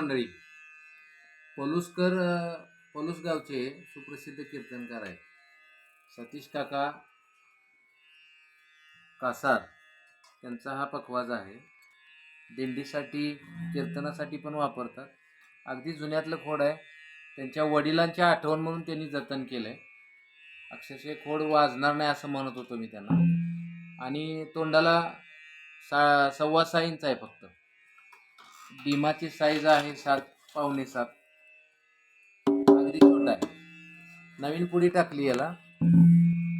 मंडळी पलुसकर पलुसगावचे पलुस गावचे सुप्रसिद्ध कीर्तनकार आहेत. सतीश काका कासार त्यांचा हा पखवाजा आहे. दिंडीसाठी कीर्तनासाठी पण वापरतात. अगदी जुन्यातलं खोड आहे. त्यांच्या वडिलांच्या आठवण म्हणून त्यांनी जतन केलं आहे अक्षरशः खोड वाजणार नाही असं म्हणत होतो मी त्यांना. आणि तोंडाला सा सव्वा इंच आहे फक्त. डिमाची साईज आहे सात पावणे सात. अगदी छोटा आहे. नवीन पुडी टाकली याला.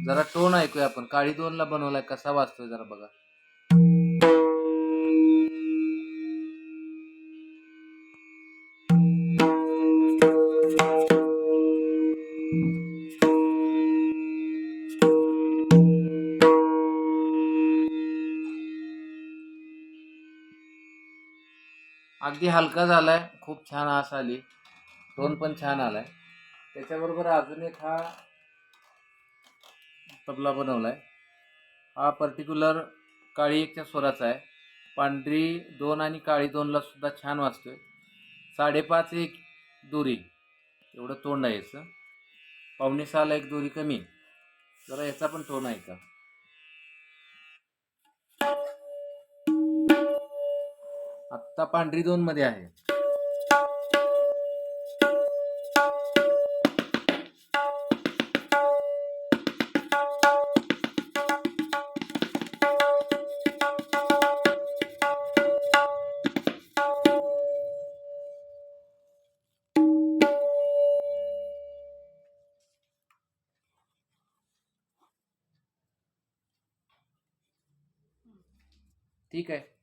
जरा टोन ऐकूया आपण. काळी दोनला बनवलाय कसा वाजतोय जरा बघा. अगदी हलका झाला आहे खूप छान आस आली. टोन पण छान आला आहे त्याच्याबरोबर अजून एक हा तबला बनवला आहे हा पर्टिक्युलर काळी एकच्या स्वराचा आहे. पांढरी दोन आणि काळी दोनला सुद्धा छान वाजतोय. साडेपाच एक दोरी. एवढं तोंड आहे याचं. पावणे सहाला एक दोरी कमी. जरा याचा पण टोन आहे का आत्ता पांढरी दोन मध्ये आहे. ठीक आहे.